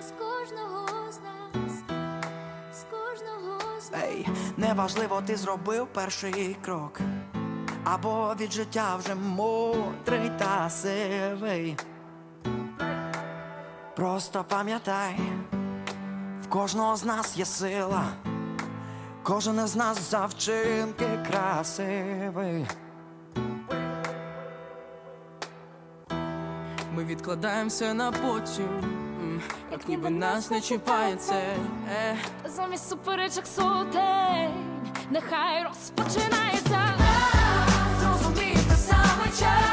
З кожного з нас, з кожного з нас. Ей, неважливо, ти зробив перший крок. Або від життя вже мудрий та сивий. Просто пам'ятай, в кожного з нас є сила, кожен із нас за вчинки красивий. Ми відкладаємося на потім, як ніби нас не чіпає це. Е. Замість суперечок сутень, нехай розпочинається. Зрозуміти саме час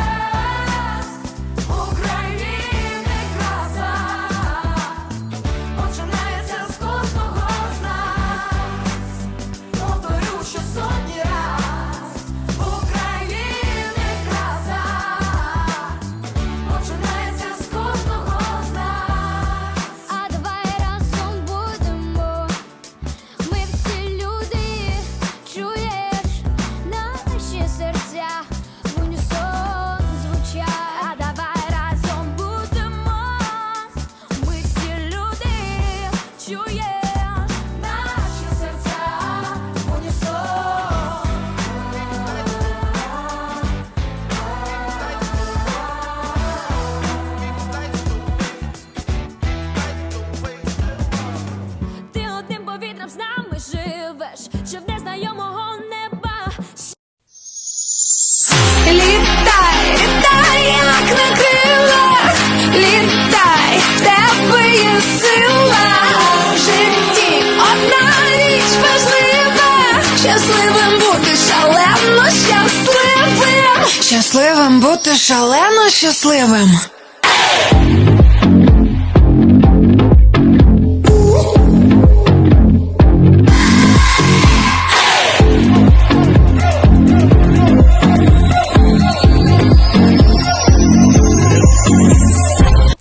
Щасливим бути шалено щасливим.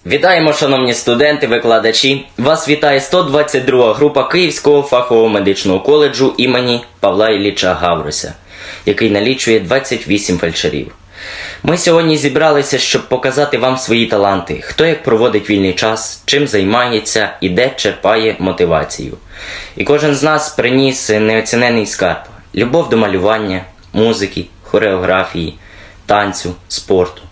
Вітаємо, шановні студенти, викладачі. Вас вітає 122 група Київського фахового медичного коледжу імені Павла Ілліча Гавруся, який налічує 28 фельдшерів. Ми сьогодні зібралися, щоб показати вам свої таланти, хто як проводить вільний час, чим займається і де черпає мотивацію. І кожен з нас приніс неоцінений скарб, любов до малювання, музики, хореографії, танцю, спорту.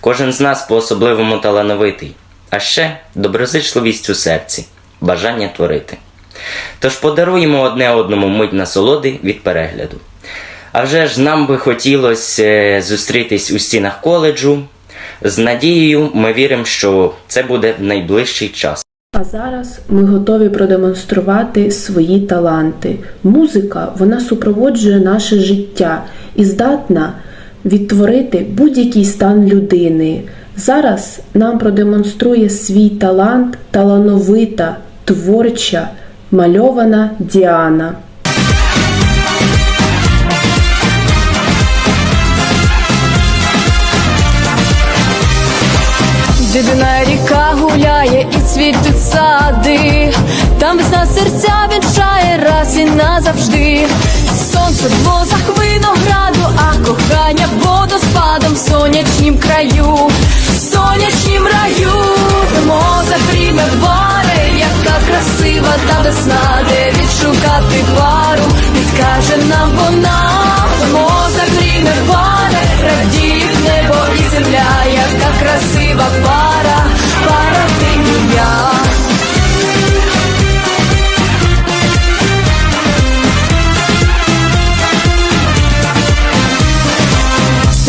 Кожен з нас по-особливому талановитий, а ще доброзичливість у серці, бажання творити. Тож подаруємо одне одному мить насолоди від перегляду. А вже ж нам би хотілося е, зустрітись у стінах коледжу. З надією ми віримо, що це буде в найближчий час. А зараз ми готові продемонструвати свої таланти. Музика вона супроводжує наше життя і здатна відтворити будь-який стан людини. Зараз нам продемонструє свій талант талановита, творча, мальована Діана. Дідина ріка гуляє і цвітуть сади, там весна серця вінчає раз і назавжди. Сонце в лозах винограду, а кохання водоспадом в сонячнім краю, в сонячнім раю, моза прийме вари, яка красива та весна, де відшукати пару, відкаже нам вона,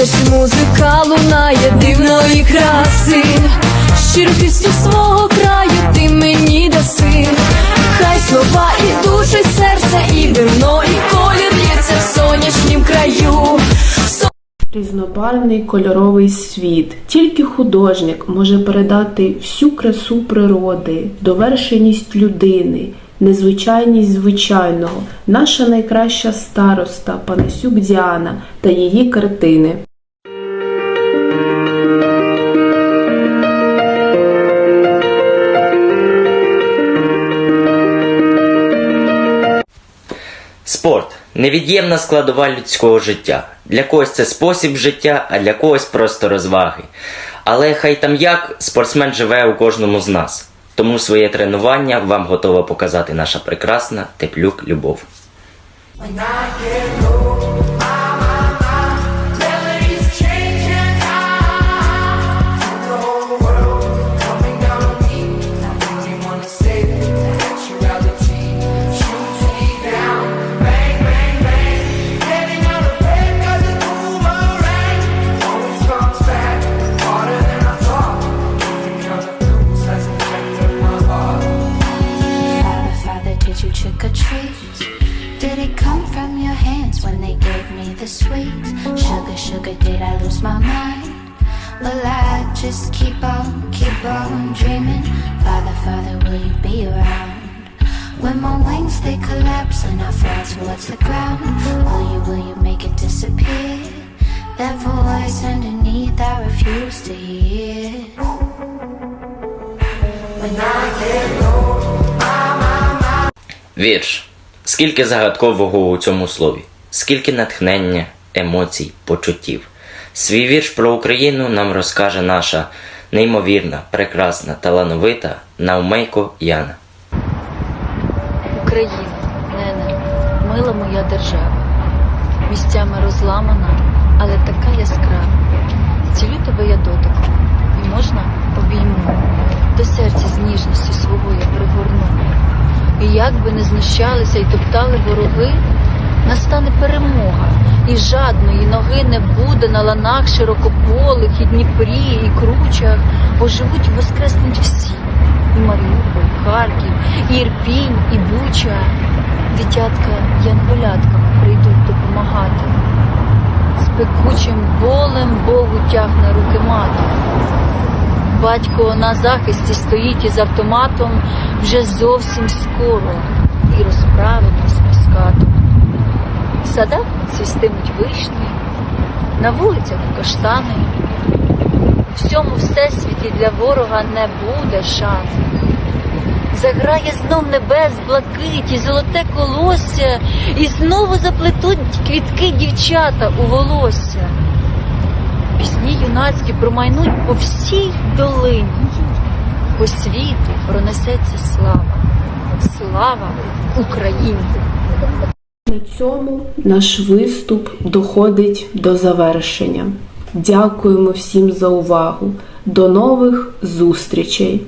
Все ж музика лунає дивної краси, щиркістю свого краю ти мені даси, хай слова і душі серця, і вино, і колір лється в сонячнім краю. Різнобарвний кольоровий світ. Тільки художник може передати всю красу природи, довершеність людини, незвичайність звичайного, наша найкраща староста Панасюк Діана та її картини. Спорт невід'ємна складова людського життя. Для когось це спосіб життя, а для когось просто розваги. Але хай там як спортсмен живе у кожному з нас. Тому своє тренування вам готова показати наша прекрасна Теплюк Любов. Did it come from your hands when they gave me the sweets? Sugar, sugar, did I lose my mind? Well, I just keep on, keep on dreaming? Father, father, will you be around? When my wings, they collapse and I fall towards the ground Will you, will you make it disappear? That voice underneath I refuse to hear When I get old, my, my, my Wiersz Скільки загадкового у цьому слові, скільки натхнення, емоцій, почуттів. Свій вірш про Україну нам розкаже наша неймовірна, прекрасна, талановита Наумейко Яна. Україна, нене, мила моя держава, місцями розламана, але така яскрава. Зцілю тебе я дотиком, і можна обійму, до серця з ніжністю свого я пригорну. І як би не знущалися й топтали вороги, настане перемога, і жадної ноги не буде на ланах широкополих, і Дніпрі, і кручах, оживуть і воскреснуть всі. І Маріуполь, і Харків, і Ірпінь, і Буча. Дитятка янголятками прийдуть допомагати. З пекучим болем Богу тягне руки мати. Батько на захисті стоїть із автоматом вже зовсім скоро і розправимось ми з катом. В садах цвістимуть вишні, на вулицях каштани. У всьому всесвіті для ворога не буде шани. Заграє знов небес блакиті, золоте колосся, і знову заплетуть квітки дівчата у волосся. Пісні юнацькі промайнуть по всій долині, по світу пронесеться слава, слава Україні! На цьому наш виступ доходить до завершення. Дякуємо всім за увагу. До нових зустрічей!